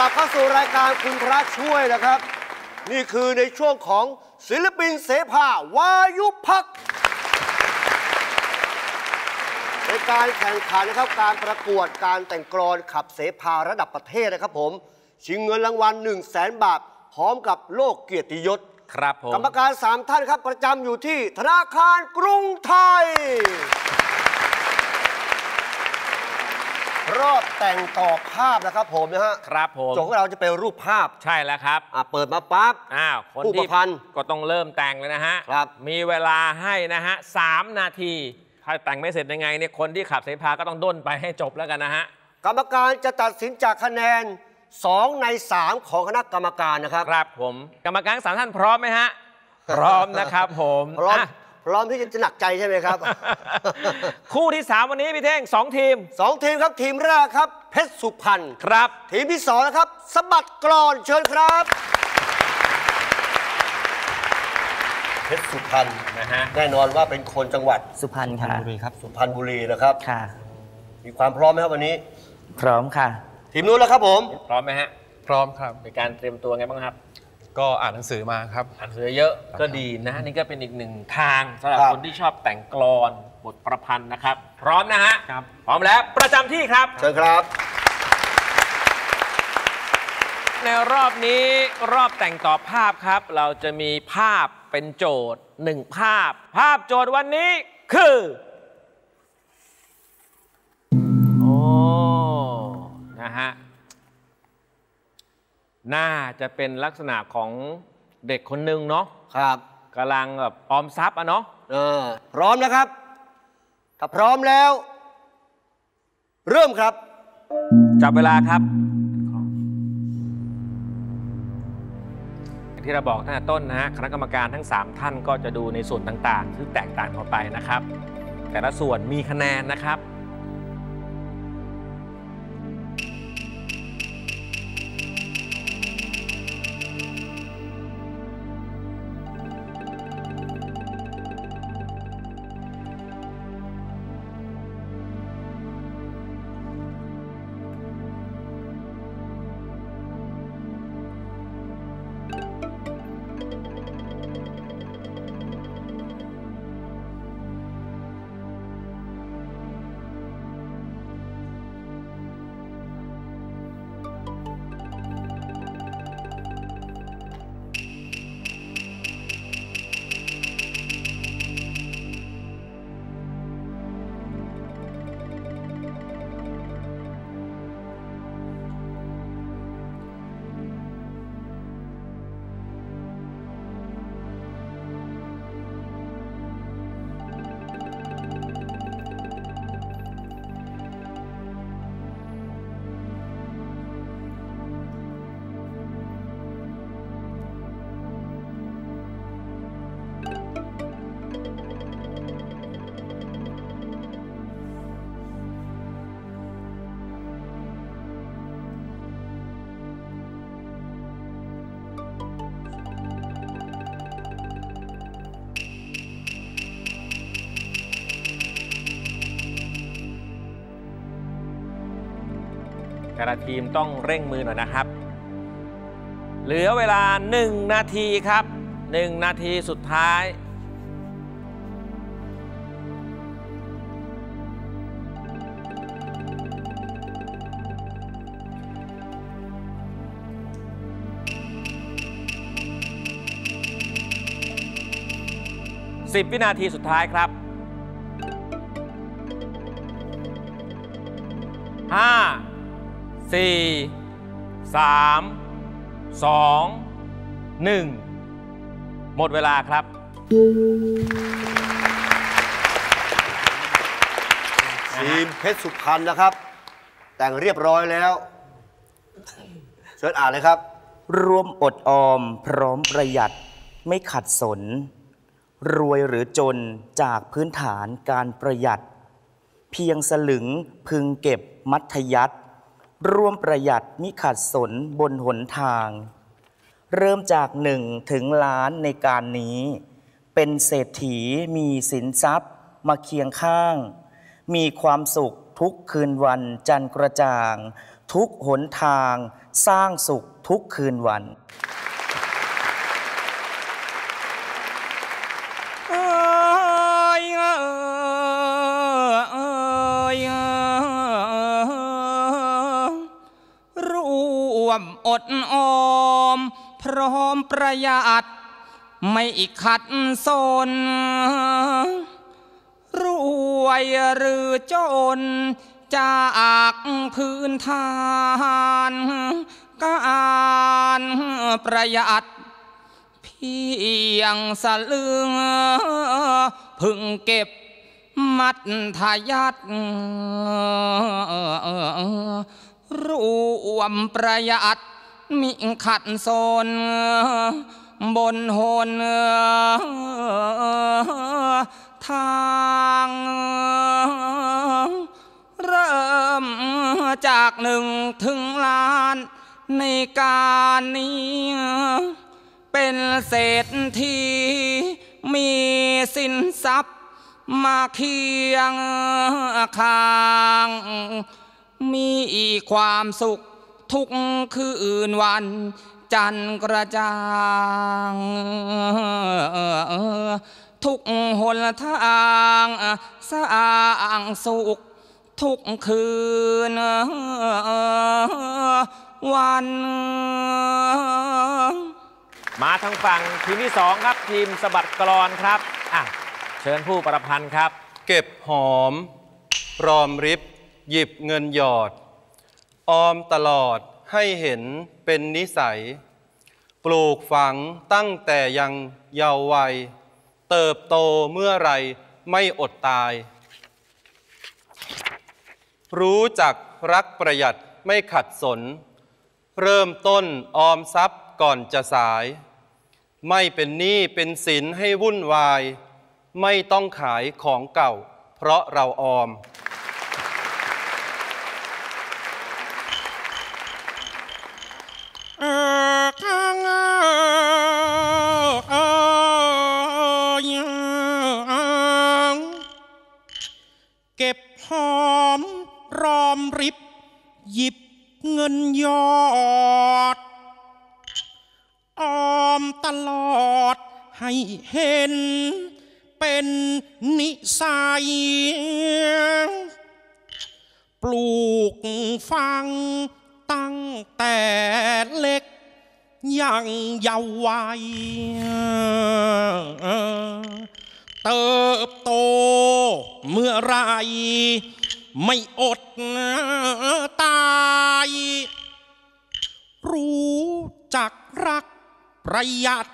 ลับเข้าสู่รายการคุณพระช่วยนะครับ นี่คือในช่วงของศิลปินเสภาวายุพักษ์ในการแข่งขันนะครับการประกวดการแต่งกลอนขับเสภาระดับประเทศนะครับผม ชิงเงินรางวัล1 0 0 0 0แบาท พร้อมกับโลกเกียรติยศ ครับผม กรรมการ 3 ท่านครับประจำอยู่ที่ธนาคารกรุงไทย รอบแต่งต่อภาพนะครับผมนะฮะครับผมโจทย์ของเราจะเป็นรูปภาพใช่แล้วครับอะเปิดมาปั๊บอ้าวคนผู้ปที่ระพันธ์ ก็ต้องเริ่มแต่งเลยนะฮะครับ มีเวลาให้นะฮะสามนาที ถ้าแต่งไม่เสร็จยังไงเนี่ยคนที่ขับเสพาก็ต้องด้นไปให้จบแล้วกันนะฮะ กรรมการจะตัดสินจากคะแนน 2 ใน 3 ของคณะกรรมการนะครับ ครับผม กรรมการทั้งสามท่านพร้อมไหมฮะ พร้อมนะครับผมพร้อมอะพ ร้อมที่จะหนักใจใช่ไหมครับ คู่ที่ 3 วันนี้พี่เท่งสองทีมสองทีมครับทีมแรกครับเพชรสุพรรณครับ ทีมที่สองนะครับสะบัดกรอนเชิญครับเพชรสุพรรณนะฮะแน่นอนว่าเป็นคนจังหวัดสุพรรณค่ะสุพรรณบุรีนะครับค่ะ มีความพร้อมไหมครับวันนี้ พร้อมค่ะ ทีมนู้นแล้วครับผม พร้อมไหมฮะ พร้อมครับ ในการเตรียมตัวไงบ้างครับ ก็อ่านหนังสือมาครับ อ่านหนังสือเยอะก็ดีนะนี่ก็เป็นอีกหนึ่งทางสำหรับครับคนที่ชอบแต่งกลอนบทประพันธ์นะครับ พร้อมนะฮะครับพร้อมแล้วประจำที่ครับ เชิญครับ ในรอบนี้รอบแต่งต่อภาพครับ เราจะมีภาพเป็นโจทย์หนึ่งภาพ ภาพโจทย์วันนี้คือโอ้นะฮะ น่าจะเป็นลักษณะของเด็กคนหนึ่งเนาะครับกำลังแบบออมทรัพย์อะเนาะเออพร้อมนะครับ ถ้าพร้อมแล้ว เริ่มครับ จับเวลาครับอย่างที่เราบอกตั้งแต่ต้นนะฮะคณะกรรมการทั้ง 3 ท่านก็จะดูในส่วนต่างๆที่แตกต่างกันไปนะครับ แต่ละส่วนมีคะแนนนะครับ แต่ละทีมต้องเร่งมือหน่อยนะครับ เหลือเวลา 1 นาทีครับ 1 นาทีสุดท้าย 10 วินาทีสุดท้ายครับห้าสี่สามสองหนึ่งหมดเวลาครับ ทีมเพชรสุพรรณนะครับ แต่งเรียบร้อยแล้ว เชิญอ่านเลยครับร่วมอดออมพร้อมประหยัดไม่ขัดสน รวยหรือจนจากพื้นฐานการประหยัด เพียงสลึงพึงเก็บมัธยัติ ร่วมประหยัดมิขัดสนบนหนทาง เริ่มจากหนึ่งถึงล้านในการนี้ เป็นเศรษฐีมีสินทรัพย์มาเคียงข้าง มีความสุขทุกคืนวันจันกระจ่าง ทุกหนทาง สร้างสุขทุกคืนวัน อดออม พร้อมประหยัด ไม่ขัดสน รวยหรือจน จากพื้นฐานการประหยัดเพียงสลึงพึงเก็บมัดทายัด รวมประหยัดมิขัดสนบนหนทางเริ่มจากหนึ่งถึงล้านในการนี้ เป็นเศรษฐีมีสินทรัพย์มาเคียงข้าง มีความสุขทุกคืนวัน จันทร์กระจ่าง ทุกหนทางสร้างสุข ทุกคืนวัน มาทางฝั่งทีมที่สองครับ ทีมสะบัดกรอนครับอะเชิญผู้ประพันธ์ครับ เก็บหอมรอมริบ หยิบเงินหยอด ออมตลอดให้เห็นเป็นนิสัย ปลูกฝังตั้งแต่ยังเยาว์วัย เติบโตเมื่อไรไม่อดตาย รู้จักรักประหยัดไม่ขัดสน เริ่มต้นออมทรัพย์ก่อนจะสาย ไม่เป็นหนี้เป็นสินให้วุ่นวาย ไม่ต้องขายของเก่า เพราะเราออม ตลอดให้เห็นเป็นนิสัย ปลูกฟังตั้งแต่เล็กยังเยาว์วัยเติบโตเมื่อไร ไม่อดตาย รู้จักรัก ประหยัด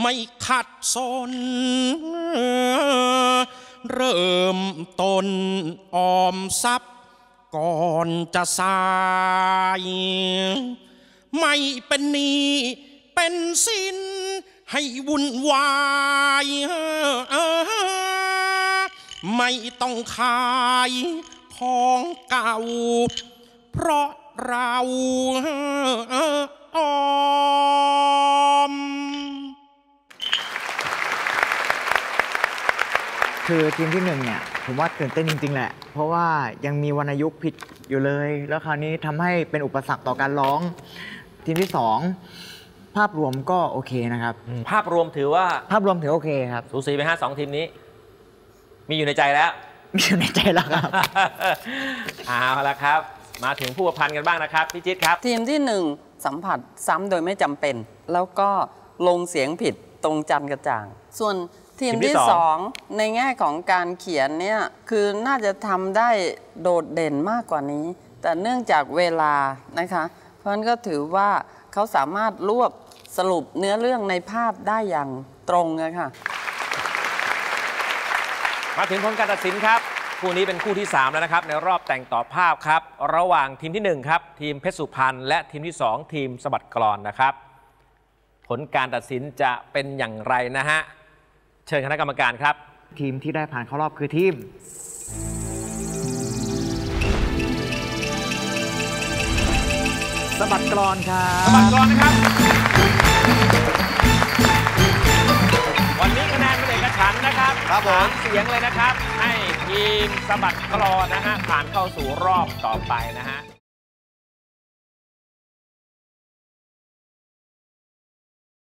ไม่ขัดสน เริ่มต้นออมทรัพย์ก่อนจะสาย ไม่เป็นหนี้เป็นสินให้วุ่นวายไม่ต้องขายของเก่า เพราะเราออ คือทีมที่หนึ่งเนี่ยผมว่าตื่นเต้นจริง ๆ แหละ เพราะว่ายังมีวรรณยุกต์ผิดอยู่เลย แล้วคราวนี้ทำให้เป็นอุปสรรคต่อการร้อง ทีมที่สองภาพรวมก็โอเคนะครับ ภาพรวมถือว่าภาพรวมถือโอเคครับสูสีไปห้าสองทีมนี้ มีอยู่ในใจแล้ว มีอยู่ในใจแล้วครับเอาละครับ มาถึงผู้ประพันธ์กันบ้างนะครับพี่จิ๊ดครับ ทีมที่หนึ่งสัมผัสซ้ำโดยไม่จำเป็น แล้วก็ลงเสียงผิดตรงจันกระจ่าง ส่วน ทีมทีมที่ที่สองสองในแง่ของการเขียนเนี่ยคือน่าจะทำได้โดดเด่นมากกว่านี้ แต่เนื่องจากเวลานะคะ เพราะฉะนั้นก็ถือว่าเขาสามารถรวบสรุปเนื้อเรื่องในภาพได้อย่างตรงเลยค่ะ มาถึงผลการตัดสินครับ คู่นี้เป็นคู่ที่ 3 แล้วนะครับ ในรอบแต่งต่อภาพครับ ระหว่างทีมทีหนึ่1 ครับ ทีมเพชรสุพรรณและทีมที่ 2 ทีมสะบัดกรอนนะครับ ผลการตัดสินจะเป็นอย่างไรนะฮะ เชิญคณะกรรมการครับ ทีมที่ได้ผ่านเข้ารอบคือทีมสะบัดกรอนครับสะบัดกรอนนะครับ วันนี้คะแนนเป็นเอกฉันท์นะครับครับผม สาเสียงเลยนะครับ ให้ทีมสะบัดกรอนนะฮะผ่านเข้าสู่รอบต่อไปนะฮะ